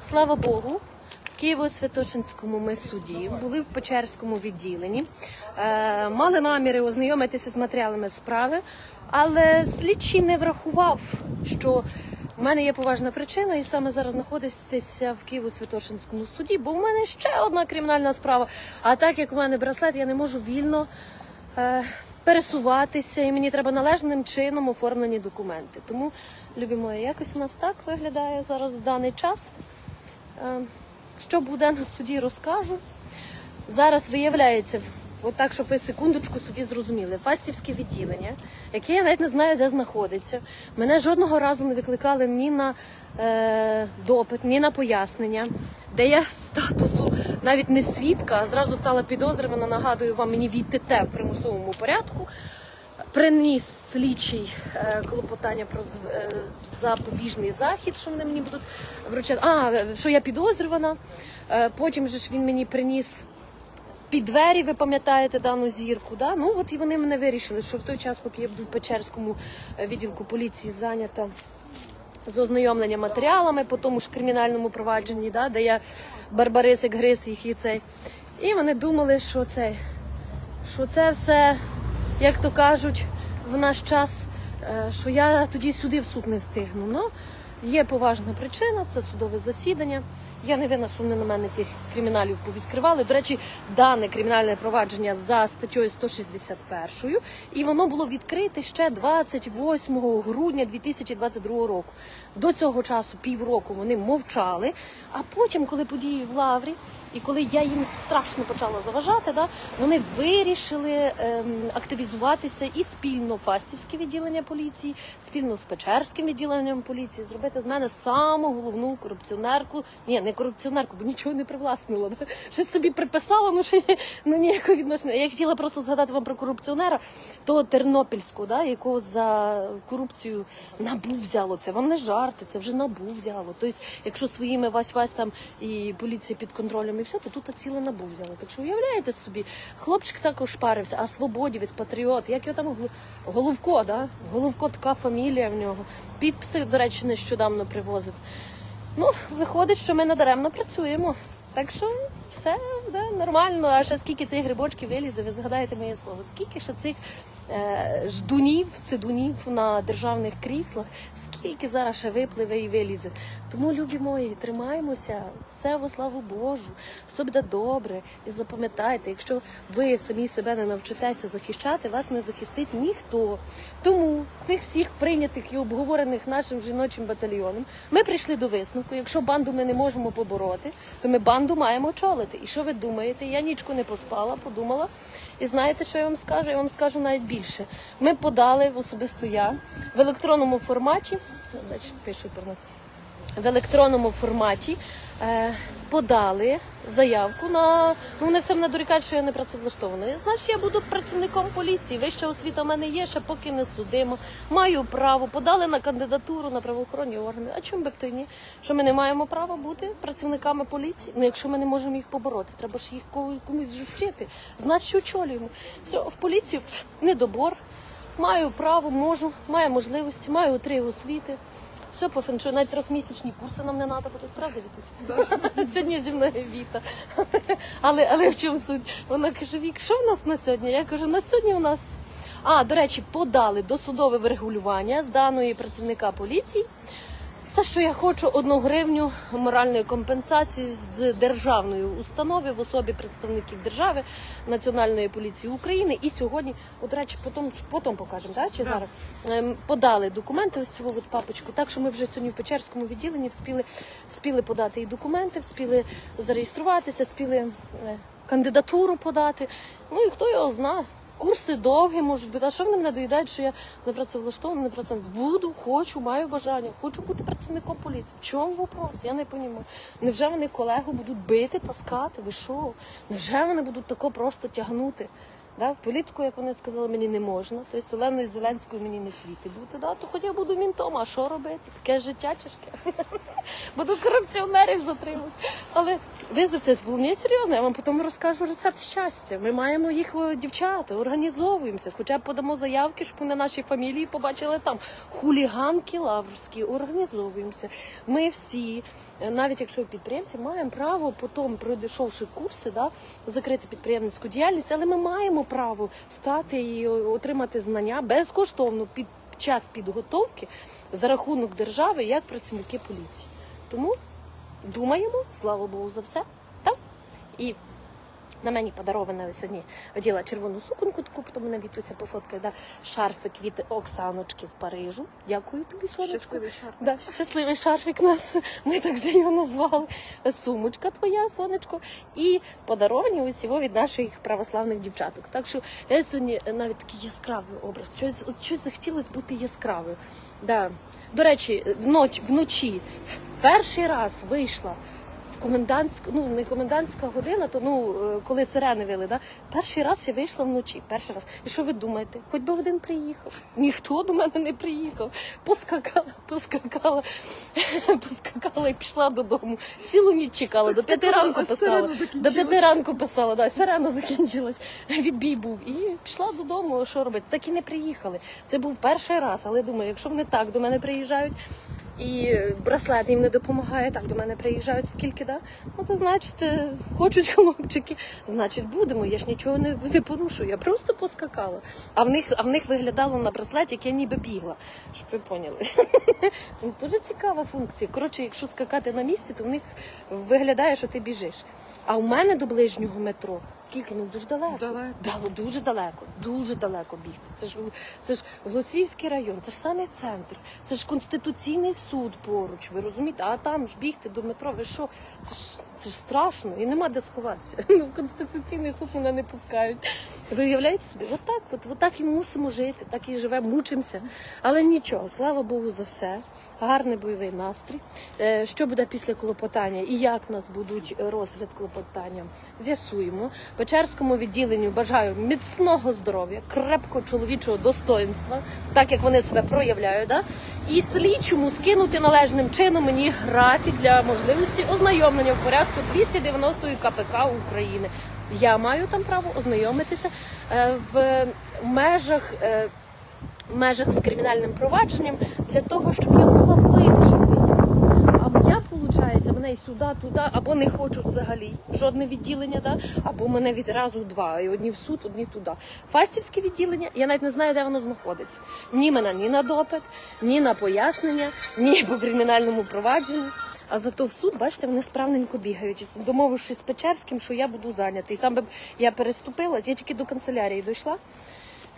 Слава Богу. В Києво-Святошинському ми суді були в Печерському відділенні, е, мали наміри ознайомитися з матеріалами справи, але слідчий не врахував, що в мене є поважна причина, і саме зараз знаходитися в Києво-Святошинському суді, бо в мене ще одна кримінальна справа. А так як у мене браслет, я не можу вільно е, пересуватися, і мені треба належним чином оформлені документи. Тому, любі мої, якось у нас так виглядає зараз в даний час. Е, Що буде на суді, розкажу. Зараз виявляється, от так, щоб ви секундочку собі зрозуміли, фастівське відділення, яке я навіть не знаю, де знаходиться. Мене жодного разу не викликали ні на е, допит, ні на пояснення, де я статусу навіть не свідка, а зразу стала підозрювана, нагадую вам мені від ТТ в примусовому порядку. Приніс слідчий е, клопотання про е, запобіжний захід, що вони мені будуть вручати. А, е, що я підозрювана. Потім же ж він мені приніс під двері, ви пам'ятаєте дану зірку. Да? Ну от і вони мене вирішили, що в той час, поки я буду в Печерському відділку поліції зайнята з ознайомленням матеріалами по тому ж кримінальному провадженні, да, де я барбарисик гриз їх і цей. І вони думали, що це, що це все, як то кажуть, в наш час, е, що я тоді сюди в суд не встигну. Ну, є поважна причина, це судове засідання. Я не винна, що вони на мене тих криміналів повідкривали. До речі, дане кримінальне провадження за статтею 161, і воно було відкрите ще 28 грудня 2022 року. До цього часу півроку вони мовчали. А потім, коли події в Лаврі, і коли я їм страшно почала заважати, да, вони вирішили ем, активізуватися і спільно фастівське відділення поліції, спільно з Печерським відділенням поліції, зробити з мене саму головну корупціонерку. Ні, не корупціонерку, бо нічого не привласнила. Щось собі приписала, ну що ну, ніякого відношення. Я хотіла просто згадати вам про корупціонера, того Тернопільського, да, якого за корупцію набу взяло. Це вам не жарти, це вже набу взяло. Тобто, якщо своїми вась-вась там і поліція під контролем і все, то тут ціле набу взяло. Так що уявляєте собі, хлопчик також парився, а свободівець, патріот, як його там Головко, да? Головко така фамілія в нього. Підписи, до речі, нещодавно привозив. Ну, виходить, що ми надаремно працюємо. Так що все да, нормально. А ще скільки цих грибочків вилізе, ви згадаєте моє слово, скільки ще цих е, ждунів, сидунів на державних кріслах, скільки зараз ще випливе і вилізе. Тому, любі мої, тримаємося, все во славу Божу, все буде добре. І запам'ятайте, якщо ви самі себе не навчитеся захищати, вас не захистить ніхто. Тому з цих всіх прийнятих і обговорених нашим жіночим батальйоном ми прийшли до висновку. Якщо банду ми не можемо побороти, то ми банду маємо очолити. І що ви думаєте? Я нічку не поспала, подумала. І знаєте, що я вам скажу? Я вам скажу навіть більше. Ми подали особисто я в електронному форматі. Значить, пишу пардон в електронному форматі е, подали заявку на ну вони все мене дорікають, що я не працевлаштована. Значить, я буду працівником поліції. Вища освіта в мене є, ще поки не судимо. Маю право. Подали на кандидатуру на правоохоронні органи. А чому би то ні? Що ми не маємо права бути працівниками поліції? Ну якщо ми не можемо їх побороти, треба ж їх комусь вчити. Значить, очолюємо. Все, в поліцію недобор. Маю право, можу, маю можливості, маю три освіти. Все по феншую, навіть трьохмісячні курси нам не треба будуть, правда, Вітусь? Сьогодні зі мною Віта. Але, але в чому суть? Вона каже, Вік, що в нас на сьогодні? Я кажу, на сьогодні у нас. А, до речі, подали досудове врегулювання з даної працівника поліції. Все, що я хочу, одну гривню моральної компенсації з державної установи в особі представників держави Національної поліції України. І сьогодні, от, речі, потім, потім покажемо, так? чи зараз ем, подали документи ось цю от папочку. Так що ми вже сьогодні в Печерському відділенні вспіли, вспіли подати і документи, вспіли зареєструватися, вспіли е, кандидатуру подати. Ну і хто його знає. Курси довгі можуть бути. А що вони мене доїдають, що я не працевлаштована, не працювана? Буду, хочу, маю бажання, хочу бути працівником поліції. В чому вопрос? Я не розумію. Невже вони колегу будуть бити, таскати? Ви що? Невже вони будуть тако просто тягнути? Да? В політику, як вони сказали, мені не можна. Тобто Оленою Зеленською мені не світи бути. Да? То хоч я буду мінтом, а що робити? Таке життя тяжке. Буду корупціонерів затримувати. Але Визов це вполне серйозно. Я вам потім розкажу рецепт щастя. Ми маємо їх дівчата, організовуємося. Хоча б подамо заявки, щоб вони наші фамілії побачили там. Хуліганки лаврські, організовуємося. Ми всі, е, навіть якщо підприємці, маємо право потім, пройшовши курси, да, закрити підприємницьку діяльність, але ми маємо право стати і отримати знання безкоштовно під час підготовки за рахунок держави як працівники поліції. Тому думаємо, слава Богу, за все. Так? І на мені подарована сьогодні оділа червону суконку, таку потім мене Вітуся пофоткає, да, шарфик від Оксаночки з Парижу. Дякую тобі, сонечко. Щасливий шар. Да, щасливий шарфик нас. Ми так вже його назвали. Сумочка твоя, сонечко. І подаровані усього від наших православних дівчаток. Так що я сьогодні навіть такий яскравий образ. Щось, от щось захотілося бути яскравою. Да. До речі, вноч, вночі перший раз вийшла в комендантську, ну не комендантська година, то ну е, коли сирени вили, да? перший раз я вийшла вночі. Перший раз. І що ви думаєте? Хоч би один приїхав. Ніхто до мене не приїхав. Поскакала, поскакала, поскакала і пішла додому. Цілу ніч чекала, до п'яти ранку писала. До п'яти ранку писала, да, сирена закінчилась. Відбій був. І пішла додому. Що робити? Так і не приїхали. Це був перший раз, але думаю, якщо вони так до мене приїжджають. І браслет їм не допомагає, так до мене приїжджають скільки, да? Ну то значить, е, хочуть хлопчики, значить будемо. Я ж нічого не, не порушую. Я просто поскакала. А в них, а в них виглядало на браслеті, як я ніби бігла. Щоб ви поняли. Ну, Дуже цікава функція. Коротше, якщо скакати на місці, то в них виглядає, що ти біжиш. А у мене до ближнього метро скільки? Ну дуже далеко. Далеко. Дало дуже далеко, дуже далеко бігти. Це ж це ж Голосіївський район, це ж саме центр, це ж конституційний суд поруч. Ви розумієте? А там ж бігти до метро. Ви що? Це ж це ж страшно і нема де сховатися. Ну, конституційний суд мене не пускають. Ви уявляєте собі? Отак, от, отак і мусимо жити, так і живемо, мучимося. Але нічого, слава Богу, за все. Гарний бойовий настрій. Е, Що буде після клопотання і як в нас будуть розгляд клопотання? З'ясуємо. Печерському відділенню бажаю міцного здоров'я, крепкого чоловічого достоинства, так як вони себе проявляють. Да? І слідчому скинути належним чином мені графік для можливості ознайомлення в порядку 290 КПК України. Я маю там право ознайомитися е, в межах. е, в межах з кримінальним провадженням для того, щоб я могла вивчити. Мене сюди, туди, або не хочу взагалі жодне відділення, да? або мене відразу два. І одні в суд, одні туди. Фастівське відділення, я навіть не знаю, де воно знаходиться. Ні мене ні на допит, ні на пояснення, ні по кримінальному провадженню. А зато в суд, бачите, вони справненько бігають. Домовившись з Печерським, що я буду зайнятий. Там би я переступила, я тільки до канцелярії дійшла.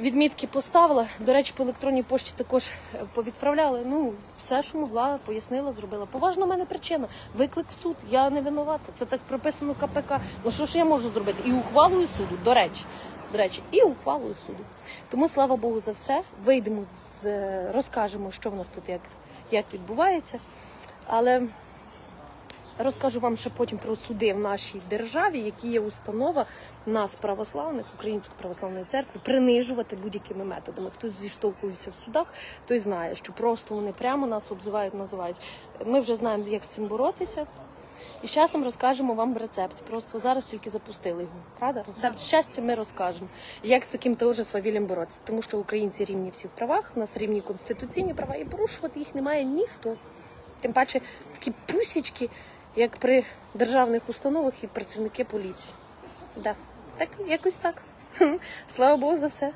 Відмітки поставила. До речі, по електронній пошті також е, повідправляли. Ну, все, що могла, пояснила, зробила. Поважна в мене причина. Виклик в суд. Я не винувата. Це так прописано КПК. Ну що ж я можу зробити? І ухвалою суду, до речі. До речі, і ухвалою суду. Тому слава Богу за все. Вийдемо з е, розкажемо, що в нас тут як, як відбувається. Але Розкажу вам ще потім про суди в нашій державі, які є установа нас, православних, Української православної церкви, принижувати будь-якими методами. Хтось зіштовхується в судах, той знає, що просто вони прямо нас обзивають, називають. Ми вже знаємо, як з цим боротися. І з часом розкажемо вам рецепт. Просто зараз тільки запустили його. Правда? Рецепт щастя ми розкажемо. Як з таким теж свавіллям боротися. Тому що українці рівні всі в правах, у нас рівні конституційні права, і порушувати їх немає ніхто. Тим паче такі пусічки, як при державних установах і працівники поліції. Да. Так, якось так. Слава Богу за все.